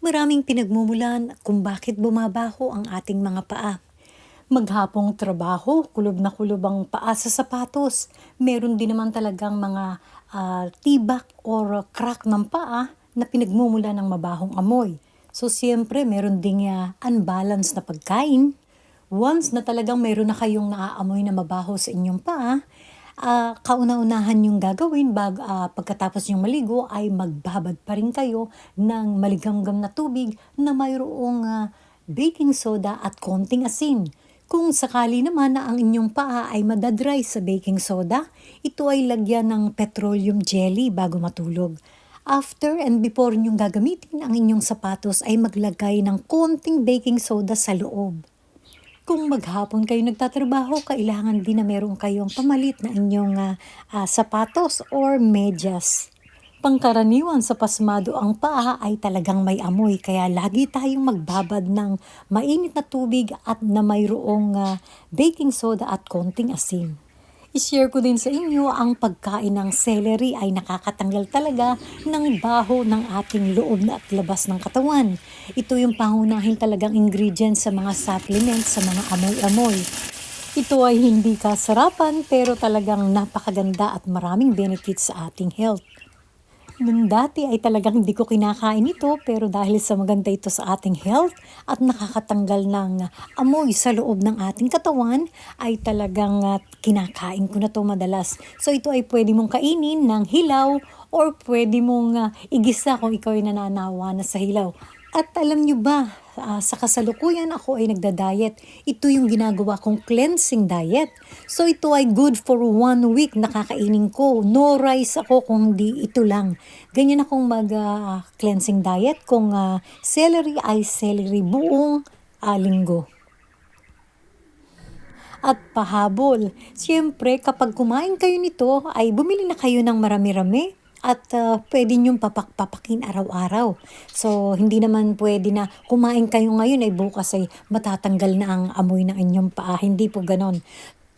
Maraming pinagmumulan kung bakit bumabaho ang ating mga paa. Maghapong trabaho, kulob na kulob ang paa sa sapatos. Meron din naman talagang mga ah, tibak or crack ng paa na pinagmumula ng mabahong amoy. So siyempre meron ding ah, unbalance na pagkain. Once na talagang meron na kayong naaamoy na mabaho sa inyong paa, ah, kauna-unahan yung gagawin bag, ah, pagkatapos yung maligo ay magbabad pa rin kayo ng maligamgam na tubig na mayroong ah, baking soda at konting asin. Kung sakali naman na ang inyong paa ay madadry sa baking soda, ito ay lagyan ng petroleum jelly bago matulog. After and before nyong gagamitin ang inyong sapatos ay maglagay ng konting baking soda sa loob. Kung maghapon kayo nagtatrabaho, kailangan din na meron kayong pamalit na inyong ah, ah, sapatos or medyas. Pangkaraniwan sa pasmado ang paa ay talagang may amoy kaya lagi tayong magbabad ng mainit na tubig at na mayroong ah, baking soda at konting asin. I-share ko din sa inyo ang pagkain ng celery ay nakakatanggal talaga ng baho ng ating loob at labas ng katawan. Ito yung pangunahing talagang ingredient sa mga supplements, sa mga amoy-amoy. Ito ay hindi kasarapan pero talagang napakaganda at maraming benefits sa ating health. Nung dati ay talagang hindi ko kinakain ito pero dahil sa maganda ito sa ating health at nakakatanggal ng amoy sa loob ng ating katawan ay talagang ah, kinakain ko na to madalas. So ito ay pwede mong kainin ng hilaw or pwede mong ah, igisa kung ikaw ay nananawa na sa hilaw. At alam nyo ba, ah, sa kasalukuyan ako ay nagda-diet. Ito yung ginagawa kong cleansing diet. So ito ay good for one week na kakainin ko. No rice ako kung hindi ito lang. Ganyan akong mag-cleansing diet kung ah, celery ay celery buong ah, linggo at pahabol. Siyempre, kapag kumain kayo nito, ay bumili na kayo ng marami-rami at ah, pwede niyong papakpapakin araw-araw. So, hindi naman pwede na kumain kayo ngayon ay bukas ay matatanggal na ang amoy ng inyong paa. Hindi po ganon.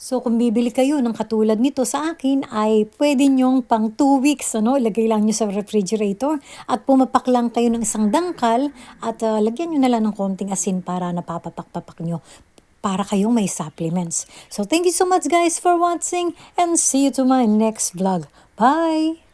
So, kung bibili kayo ng katulad nito sa akin, ay pwede nyong pang 2 weeks, ano, ilagay lang nyo sa refrigerator at pumapak lang kayo ng isang dangkal at ah, lagyan nyo na lang ng konting asin para napapapak-papak nyo para kayong may supplements. So, thank you so much guys for watching and see you to my next vlog. Bye!